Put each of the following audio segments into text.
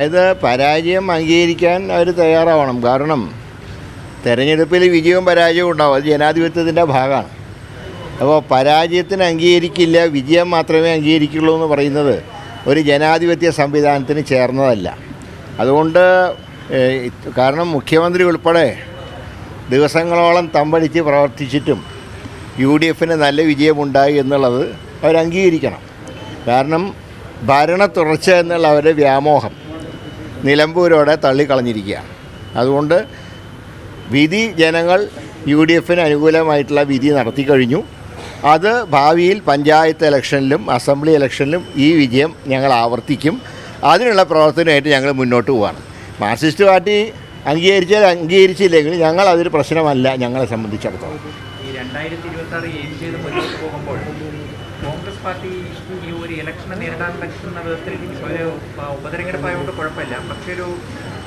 അതായത് പരാജയം അംഗീകരിക്കാൻ അവർ തയ്യാറാവണം. കാരണം തെരഞ്ഞെടുപ്പിൽ വിജയവും പരാജയവും ഉണ്ടാവും. അത് ജനാധിപത്യത്തിന്റെ ഭാഗമാണ്. അപ്പോൾ പരാജയത്തിന് അംഗീകരിക്കില്ല വിജയം മാത്രമേ അംഗീകരിക്കുള്ളൂ എന്ന് പറയുന്നത് ഒരു ജനാധിപത്യ സംവിധാനത്തിന് ചേർന്നതല്ല. അതുകൊണ്ട് കാരണം മുഖ്യമന്ത്രി ഉൾപ്പെടെ ദിവസങ്ങളോളം തമ്പടിച്ച് പ്രവർത്തിച്ചിട്ടും യു ഡി എഫിന് നല്ല വിജയമുണ്ടായി എന്നുള്ളത് അവരംഗീകരിക്കണം. കാരണം ഭരണ തുടർച്ച എന്നുള്ള അവരുടെ വ്യാമോഹം. നിലമ്പൂരോടെ തള്ളിക്കളഞ്ഞിരിക്കുകയാണ്. അതുകൊണ്ട് വിധി ജനങ്ങൾ യു ഡി എഫിന് അനുകൂലമായിട്ടുള്ള വിധി നടത്തി കഴിഞ്ഞു. അത് ഭാവിയിൽ പഞ്ചായത്ത് ഇലക്ഷനിലും അസംബ്ലി ഇലക്ഷനിലും ഈ വിജയം ഞങ്ങൾ ആവർത്തിക്കും. അതിനുള്ള പ്രവർത്തനമായിട്ട് ഞങ്ങൾ മുന്നോട്ട് പോവാണ്. മാർക്സിസ്റ്റ് പാർട്ടി അംഗീകരിച്ചാൽ അംഗീകരിച്ചില്ലെങ്കിൽ ഞങ്ങൾ അതൊരു പ്രശ്നമല്ല ഞങ്ങളെ സംബന്ധിച്ചിടത്തോളം. രണ്ടായിരത്തി ഇരുപത്തി ആറ് എയിം ചെയ്ത് മുന്നോട്ട് പോകുമ്പോൾ കോൺഗ്രസ് പാർട്ടി ഈ ഒരു ഇലക്ഷനെ നേരിടാൻ പറ്റുന്ന വിധത്തിൽ ഒരു ഉപതെരഞ്ഞെടുപ്പായതുകൊണ്ട് കുഴപ്പമില്ല. പക്ഷേ ഒരു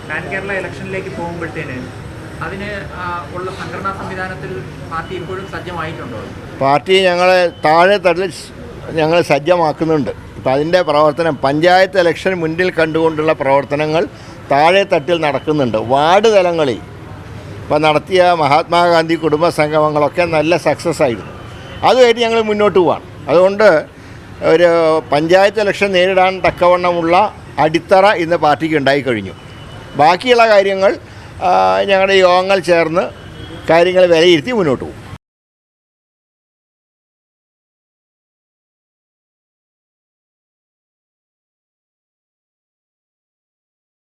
പാൻ കേരള ഇലക്ഷനിലേക്ക് പോകുമ്പോഴത്തേന് അതിന് ഉള്ള സംഘടനാ സംവിധാനത്തിൽ പാർട്ടി ഇപ്പോഴും സജ്ജമായിട്ടുണ്ടോ? പാർട്ടി ഞങ്ങളെ താഴെ തട്ടിൽ ഞങ്ങൾ സജ്ജമാക്കുന്നുണ്ട്. ഇപ്പം അതിന്റെ പ്രവർത്തനം പഞ്ചായത്ത് ഇലക്ഷൻ മുന്നിൽ കണ്ടുകൊണ്ടുള്ള പ്രവർത്തനങ്ങൾ താഴെ തട്ടിൽ നടക്കുന്നുണ്ട്. വാർഡ് തലങ്ങളിൽ ഇപ്പം നടത്തിയ മഹാത്മാഗാന്ധി കുടുംബ സംഗമങ്ങളൊക്കെ നല്ല സക്സസ് ആയിരുന്നു. അതുമായിട്ട് ഞങ്ങൾ മുന്നോട്ട് പോവാണ്. അതുകൊണ്ട് ഒരു പഞ്ചായത്ത് ഇലക്ഷൻ നേരിടാൻ തക്കവണ്ണമുള്ള അടിത്തറ ഇന്ന് പാർട്ടിക്ക് ഉണ്ടായി കഴിഞ്ഞു. ബാക്കിയുള്ള കാര്യങ്ങൾ ഞങ്ങളുടെ യോഗങ്ങൾ ചേർന്ന് കാര്യങ്ങൾ വിലയിരുത്തി മുന്നോട്ട് പോകും